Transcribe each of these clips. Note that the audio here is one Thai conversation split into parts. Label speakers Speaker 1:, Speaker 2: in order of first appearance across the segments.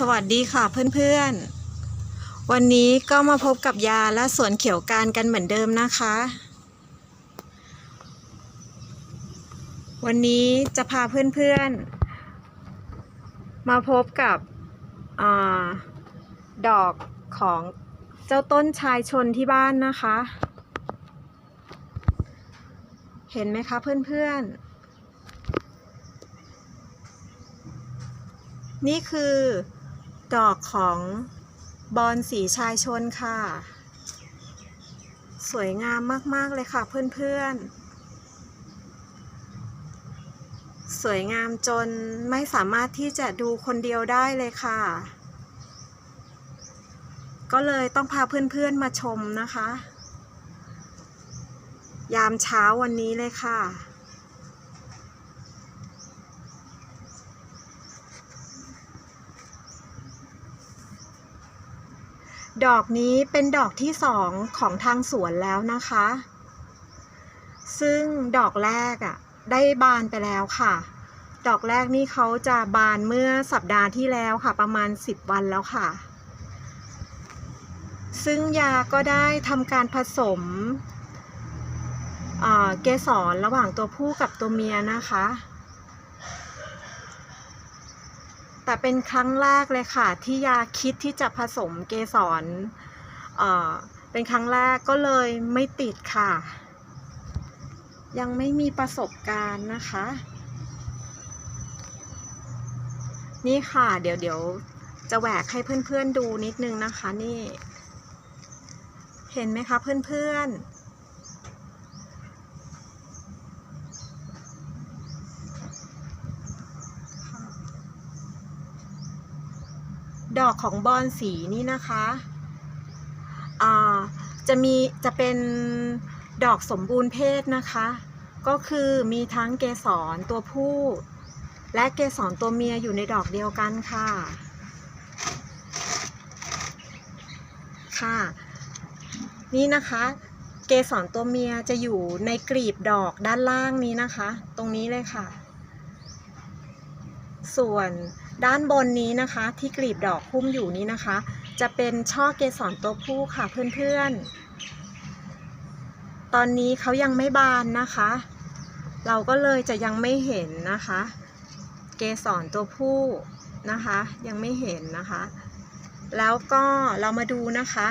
Speaker 1: สวัสดีค่ะเพื่อนๆ วันนี้ก็มาพบกับยาและสวนเขียวการกันเหมือนเดิมนะคะ วันนี้จะพาเพื่อนๆ มาพบกับอดอกของเจ้าต้นชายชนที่บ้านนะคะ เห็นไหมคะเพื่อนๆนี่คือ ดอกของบอนสีชายชนค่ะ สวยงามมากๆเลยค่ะเพื่อนๆ สวยงามจนไม่สามารถที่จะดูคนเดียวได้เลยค่ะ ก็เลยต้องพาเพื่อนๆมาชมนะคะ ยามเช้าวันนี้เลยค่ะ ดอกนี้เป็นดอกที่สองของทางสวนแล้วนะคะ ซึ่งดอกแรกอะ่ะได้บานไปแล้วค่ะ ดอกแรกนี่เขาจะบานเมื่อสัปดาห์ที่แล้วค่ะ ประมาณ 10 วันแล้วค่ะ ซึ่งยาก็ได้ทำการผสมเกสรระหว่างตัวผู้กับตัวเมียนะคะ แต่เป็นครั้งแรกเลยค่ะ ที่ยาคิดที่จะผสมเกสรเอ่อเป็นครั้งแรกก็เลยไม่ติดค่ะ ยังไม่มีประสบการณ์นะคะ นี่ค่ะเดี๋ยวเดี๋ยวจะแหวกให้เพื่อนๆดูนิดนึงนะคะนี่ เห็นไหมคะเพื่อนๆ ดอกของบอนสีนี่นะคะจะมีจะเป็นดอกสมบูรณ์เพศนะคะ ก็คือมีทั้งเกสรตัวผู้ และเกสรตัวเมียอยู่ในดอกเดียวกันค่ะ ค่ะ นี่นะคะเกสรตัวเมียจะอยู่ในกลีบดอกด้านล่างนี้นะคะ ตรงนี้เลยค่ะ ส่วน ด้านบนนี้นะคะที่กลีบดอกหุ้มอยู่นี้นะคะ จะเป็นช่อเกสรตัวผู้ค่ะเพื่อนๆ ตอนนี้เขายังไม่บานนะคะ เราก็เลยจะยังไม่เห็นนะคะ เกสรตัวผู้นะคะ ยังไม่เห็นนะคะ แล้วก็เรามาดูนะคะ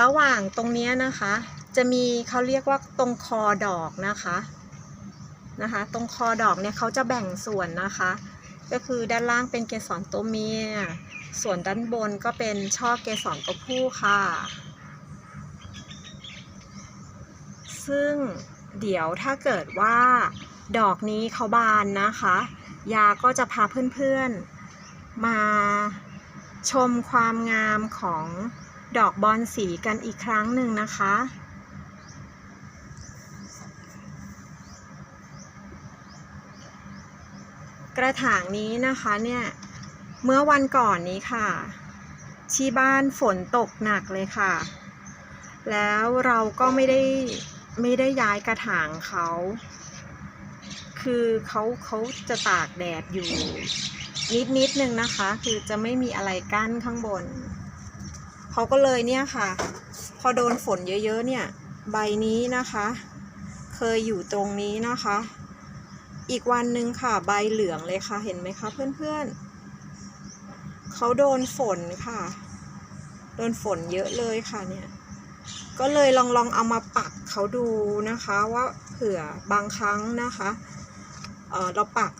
Speaker 1: ระหว่างตรงนี้นะคะ จะมีเขาเรียกว่าตรงคอดอกนะคะนะคะ ตรงคอดอกเนี่ยเขาจะแบ่งส่วนนะคะ ก็คือด้านล่างเป็นเกสรตัวเมีย ส่วนด้านบนก็เป็นช่อเกสรตัวผู้ค่ะ ซึ่งเดี๋ยวถ้าเกิดว่าดอกนี้เขาบานนะคะ ยาก็จะพาเพื่อนๆ มาชมความงามของดอกบอนสีกันอีกครั้งหนึ่งนะคะ กระถางนี้นะคะเนี่ยเมื่อวันก่อนนี้ค่ะ ที่บ้านฝนตกหนักเลยค่ะ แล้วเราก็ไม่ได้ไม่ได้ย้ายกระถางเขา คือเขาเขาจะตากแดดอยู่ นิดนิดนึงนะคะ คือจะไม่มีอะไรกั้นข้างบน เขาก็เลยเนี่ยค่ะ พอโดนฝนเยอะๆเนี่ย ใบนี้นะคะ เคยอยู่ตรงนี้นะคะ อีกวันหนึ่งค่ะใบเหลืองเลยค่ะเห็นไหมคะเพื่อนๆเขาโดนฝนค่ะ โดนฝนเยอะเลยค่ะเนี่ย ก็เลยลองลองเอามาปักเขาดูนะคะว่าเผื่อบางครั้งนะคะเเราปัก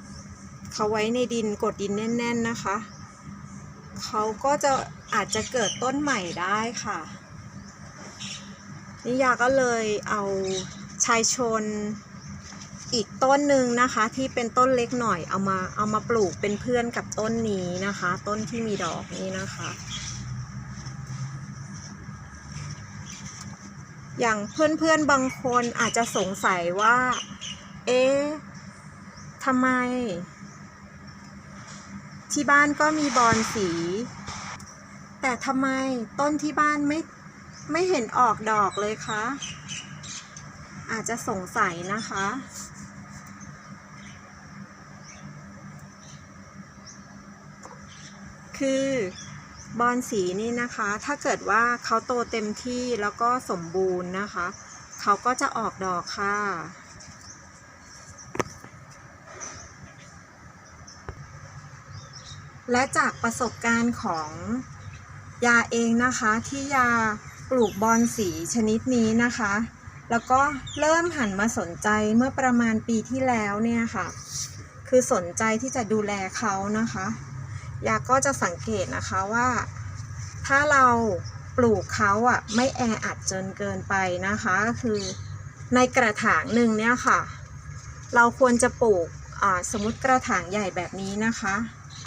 Speaker 1: เขาไว้ในดินกดดินแน่น ๆนะคะเขาก็จะอาจจะเกิดต้นใหม่ได้ค่ะ นิยาก็เลยเอาชายชน อีกต้นหนึ่งนะคะที่เป็นต้นเล็กหน่อยเอามาเอามาปลูกเป็นเพื่อนกับต้นนี้นะคะ ต้นที่มีดอกนี้นะคะ อย่างเพื่อนๆบางคนอาจจะสงสัยว่า เอ๊ะทำไม ที่บ้านก็มีบอนสี แต่ทำไมต้นที่บ้านไม่ไม่เห็นออกดอกเลยคะอาจจะสงสัยนะคะ คือบอนสีนี่นะคะ ถ้าเกิดว่าเขาโตเต็มที่แล้วก็สมบูรณ์นะคะ เขาก็จะออกดอกค่ะ และจากประสบการณ์ของยาเองนะคะที่ยาปลูกบอนสีชนิดนี้นะคะ แล้วก็เริ่มหันมาสนใจเมื่อประมาณปีที่แล้วเนี่ยค่ะ คือสนใจที่จะดูแลเขานะคะ ยาก็จะสังเกตนะคะว่า ถ้าเราปลูกเขาอะไม่แออัดจนเกินไปนะคะก็คือในกระถางหนึ่งเนี่ยค่ะ เราควรจะปลูกสมมติกระถางใหญ่แบบนี้นะคะ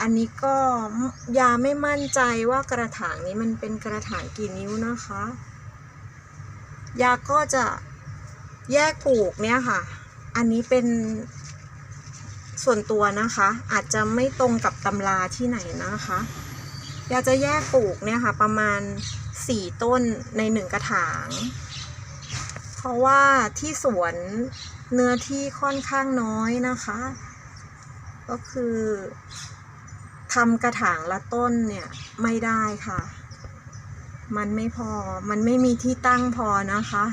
Speaker 1: อันนี้ก็ยาไม่มั่นใจว่ากระถางนี้มันเป็นกระถางกี่นิ้วนะคะ ยาก็จะแยกปลูกเนี่ยค่ะ อันนี้เป็น ส่วนตัวนะคะ อาจจะไม่ตรงกับตำราที่ไหนนะคะอยากจะแยกปลูกเนี่ยค่ะ ประมาณ 4 ต้นในหนึ่งกระถาง เพราะว่าที่สวนเนื้อที่ค่อนข้างน้อยนะคะ ก็คือทำกระถางละต้นเนี่ยไม่ได้ค่ะ มันไม่พอ มันไม่มีที่ตั้งพอนะคะ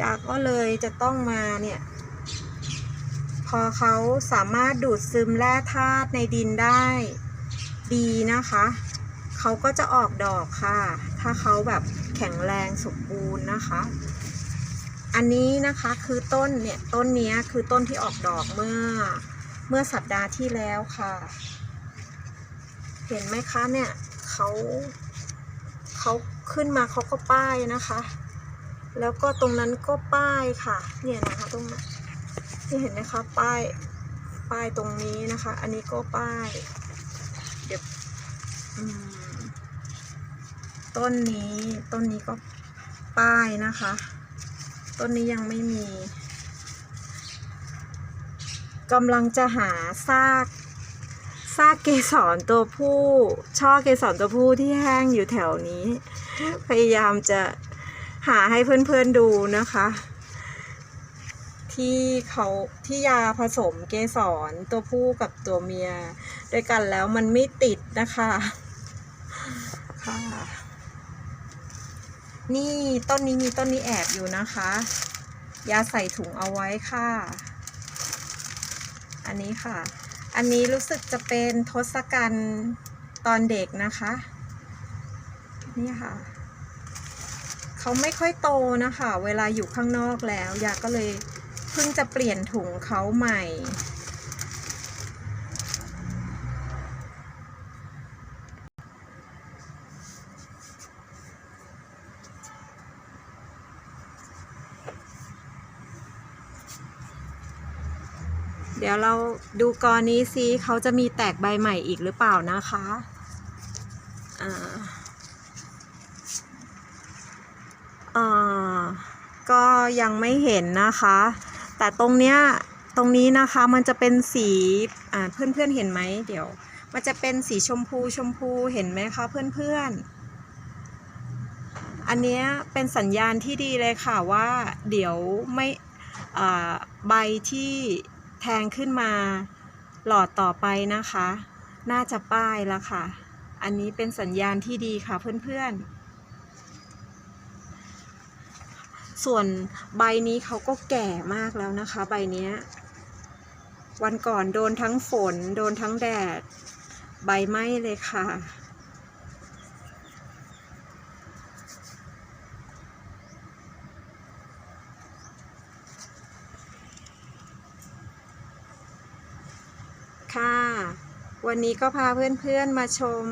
Speaker 1: ยาก็เลยจะต้องมาเนี่ย พอเขาสามารถดูดซึมแร่ธาตุในดินได้ดีนะคะ เขาก็จะออกดอกค่ะ ถ้าเขาแบบแข็งแรงสมบูรณ์นะคะ อันนี้นะคะคือต้นเนี่ยต้นนี้คือต้นที่ออกดอกเมื่อเมื่อสัปดาห์ที่แล้วค่ะ เห็นไหมคะเนี่ยเขาเขาขึ้นมาเขาก็ป้ายนะคะ แล้วก็ตรงนั้นก็ป้ายค่ะ เนี่ยนะคะตรงนั้น เห็นไหมคะป้ายป้ายตรงนี้นะคะ อันนี้ก็ป้าย เดี๋ยวต้นนี้ต้นนี้ก็ป้ายนะคะ ต้นนี้ยังไม่มีกำลังจะหาซากซากเกสรตัวผู้ ช่อเกสรตัวผู้ที่แห้งอยู่แถวนี้ พยายามจะหาให้เพื่อนๆดูนะคะ ที่เขาที่ยาผสมเกสรตัวผู้กับตัวเมีย ด้วยกันแล้วมันไม่ติดนะคะค่ะนี่ต้นนี้มีต้นนี้แอบอยู่นะคะ ยาใส่ถุงเอาไว้ค่ะ อันนี้ค่ะ อันนี้รู้สึกจะเป็นทศกัณฐ์ตอนเด็กนะคะ นี่ค่ะเขาไม่ค่อยโตนะคะ เวลาอยู่ข้างนอกแล้ว ยาก็เลย เพิ่งจะเปลี่ยนถุงเขาใหม่ เดี๋ยวเราดูกรนี้ซิเขาจะมีแตกใบใหม่อีกหรือเปล่านะคะอ่าอ่าก็ยังไม่เห็นนะคะ แต่ตรงเนี้ยตรงนี้นะคะมันจะเป็นสีอ่าเพื่อนๆเห็นไหมเดี๋ยว มันจะเป็นสีชมพูชมพูเห็นไหมคะเพื่อนๆอันเนี้ยเป็นสัญญาณที่ดีเลยค่ะว่าเดี๋ยวไม่อ่าใบที่แทงขึ้นมาหลอดต่อไปนะคะ น่าจะป้ายแล้วค่ะ อันนี้เป็นสัญญาณที่ดีค่ะเพื่อนๆ ส่วนใบนี้เขาก็แก่มากแล้วนะคะ ใบเนี้ยวันก่อนโดนทั้งฝน โดนทั้งแดด ใบไหม้เลยค่ะ ค่ะ วันนี้ก็พาเพื่อนๆมาชม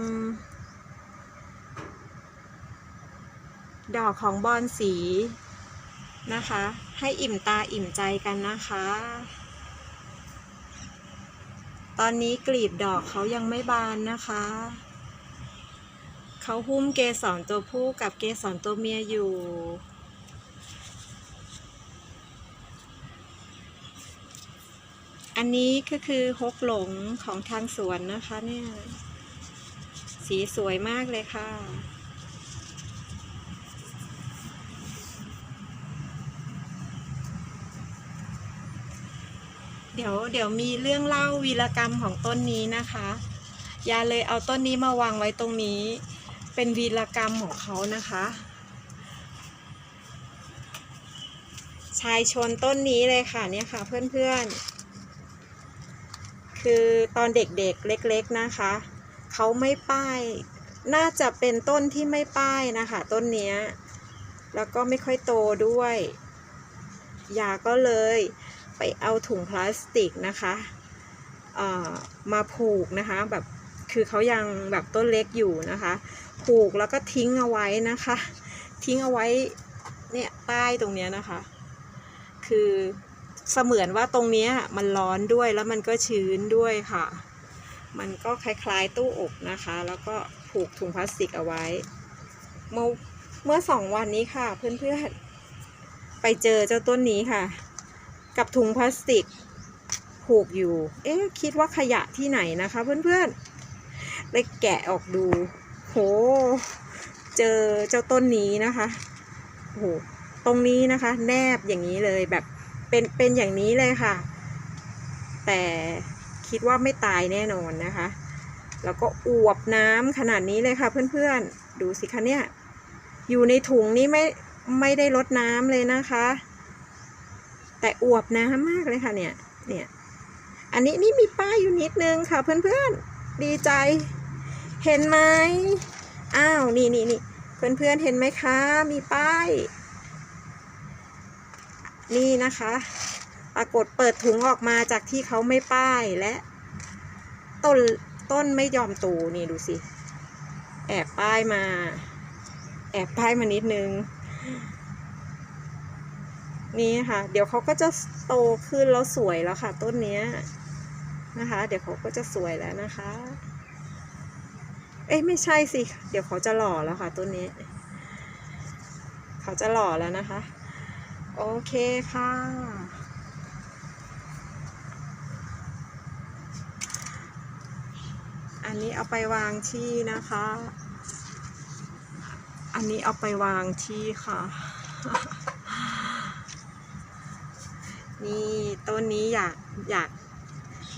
Speaker 1: ดอกของบอนสี นะคะ ให้อิ่มตาอิ่มใจกันนะคะ ตอนนี้กลีบดอกเขายังไม่บานนะคะ เขาหุ้มเกสรตัวผู้กับเกสรตัวเมียอยู่อันนี้ก็คือฮกหลงของทางสวนนะคะเนี่ย สีสวยมากเลยค่ะ เดี๋ยวเดี๋ยวมีเรื่องเล่าวีรกรรมของต้นนี้นะคะยาเลยเอาต้นนี้มาวางไว้ตรงนี้ เป็นวีรกรรมของเขานะคะ ชายชนต้นนี้เลยค่ะเนี่ยค่ะ เพื่อนๆ คือตอนเด็กๆเล็ก ๆนะคะ เขาไม่ป้าย น่าจะเป็นต้นที่ไม่ป้ายนะคะ ต้นเนี้ย แล้วก็ไม่ค่อยโตด้วยยาก็เลย ไปเอาถุงพลาสติกนะคะมาผูกนะคะแบบคือเขายังแบบต้นเล็กอยู่นะคะ ผูกแล้วก็ทิ้งเอาไว้นะคะ ทิ้งเอาไว้เนี่ยใต้ตรงเนี้ยนะคะ คือเสมือนว่าตรงเนี้ยมันร้อนด้วยแล้วมันก็ชื้นด้วยค่ะ มันก็คล้ายๆตู้อบนะคะ แล้วก็ผูกถุงพลาสติกเอาไว้ เมื่อเมื่อสองวันนี้ค่ะเพื่อนๆไปเจอเจ้าต้นนี้ค่ะ กับถุงพลาสติกผูกอยู่ เอ๊ะ คิดว่าขยะที่ไหนนะคะเพื่อนๆเลยแกะออกดู โห เจอเจ้าต้นนี้นะคะ โห ตรงนี้นะคะ แนบอย่างนี้เลยแบบเป็นเป็นอย่างนี้เลยค่ะ แต่คิดว่าไม่ตายแน่นอนนะคะ แล้วก็อวบน้ำขนาดนี้เลยค่ะเพื่อนๆ ดูสิคะเนี่ย อยู่ในถุงนี้ไม่ไม่ได้ลดน้ำเลยนะคะ แต่อวบน้ำมากเลยค่ะเนี่ย เนี่ย อันนี้นี่มีป้ายอยู่นิดนึงค่ะ เพื่อนๆ ดีใจ เห็นไหมอ้าว นี่นี่นี่เพื่อนๆ เห็นไหมคะ มีป้าย นี่นะคะ ปรากฏเปิดถุงออกมาจากที่เขาไม่ป้ายและ ต้นต้นไม่ยอมตูนี่ดูสิ แอบป้ายมา แอบป้ายมานิดนึง นี่ค่ะ เดี๋ยวเขาก็จะโตขึ้นแล้วสวยแล้วค่ะ ต้นเนี้ยนะคะ เดี๋ยวเขาก็จะสวยแล้วนะคะ เอ้ยไม่ใช่สิ เดี๋ยวเขาจะหล่อแล้วค่ะต้นนี้ เขาจะหล่อแล้วนะคะ โอเคค่ะ อันนี้เอาไปวางที่นะคะ อันนี้เอาไปวางที่ค่ะ นี่ต้นนี้อยากอยาก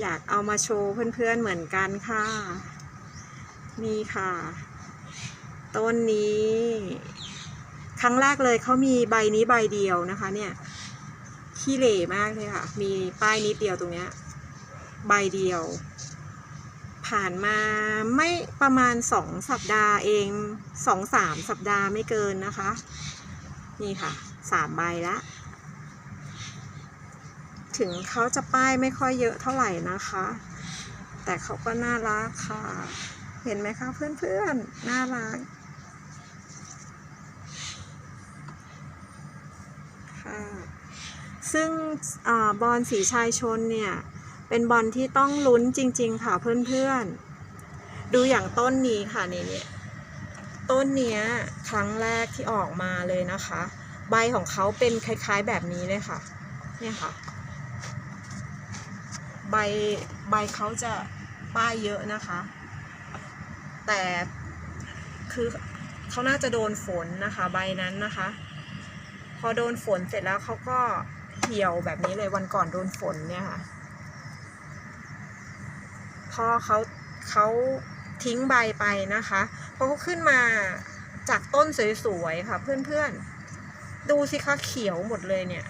Speaker 1: อยากเอามาโชว์เพื่อนๆเหมือนกันค่ะ นี่ค่ะ ต้นนี้ ครั้งแรกเลยเขามีใบนี้ใบเดียวนะคะ เนี่ยขี้เหร่มากเลยค่ะ มีป้ายนิดเดียวตรงเนี้ย ใบเดียว ผ่านมาไม่ประมาณสองสัปดาห์เองสองสามสัปดาห์ไม่เกินนะคะ นี่ค่ะสามใบละ ถึงเขาจะป้ายไม่ค่อยเยอะเท่าไหร่นะคะ แต่เขาก็น่ารักค่ะ เห็นไหมคะเพื่อนๆ น่ารักค่ะซึ่งอบอลสีชายชนเนี่ย เป็นบอลที่ต้องลุ้นจริง ๆ ค่ะเพื่อนๆ ดูอย่างต้นนี้ค่ะนี่เนี่ยต้นเนี้ยครั้งแรกที่ออกมาเลยนะคะ ใบของเขาเป็นคล้ายๆแบบนี้เลยค่ะ เนี่ยค่ะ ใบใบเขาจะป้ายเยอะนะคะ แต่คือเขาน่าจะโดนฝนนะคะใบนั้นนะคะ พอโดนฝนเสร็จแล้วเขาก็เหี่ยวแบบนี้เลยวันก่อนโดนฝนเนี่ยค่ะ พอเขาเขาทิ้งใบไปนะคะพอเขาขึ้นมาจากต้นสวยๆค่ะ เพื่อนๆ ดูสิคะเขียวหมดเลยเนี่ย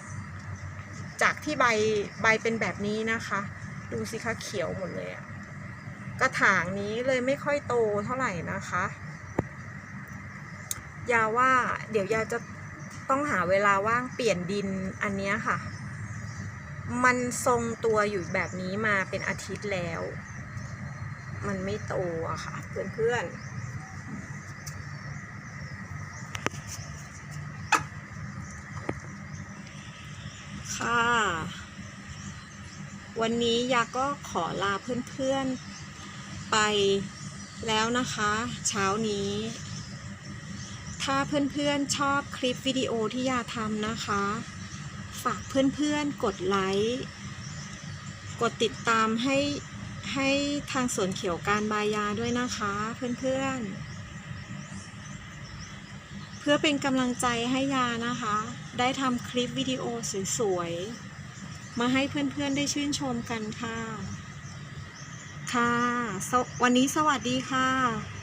Speaker 1: จากที่ใบใบเป็นแบบนี้นะคะ ดูสิคะเขียวหมดเลยอะกระถางนี้เลยไม่ค่อยโตเท่าไหร่นะคะ ยาว่าเดี๋ยวยาจะต้องหาเวลาว่างเปลี่ยนดินอันนี้ค่ะ มันทรงตัวอยู่แบบนี้มาเป็นอาทิตย์แล้ว มันไม่โตอะค่ะ เพื่อนๆค่ะ วันนี้ยาก็ขอลาเพื่อนๆไปแล้วนะคะ เช้านี้ ถ้าเพื่อนๆชอบคลิปวิดีโอที่ยาทำนะคะ ฝากเพื่อนๆกดไลค์กดติดตามให้ให้ทางสวนเขียวการบายาด้วยนะคะเพื่อนๆ เพื่อเป็นกำลังใจให้ยานะคะ ได้ทำคลิปวิดีโอสวยๆ มาให้เพื่อนๆได้ชื่นชมกันค่ะ ค่ะ วันนี้สวัสดีค่ะ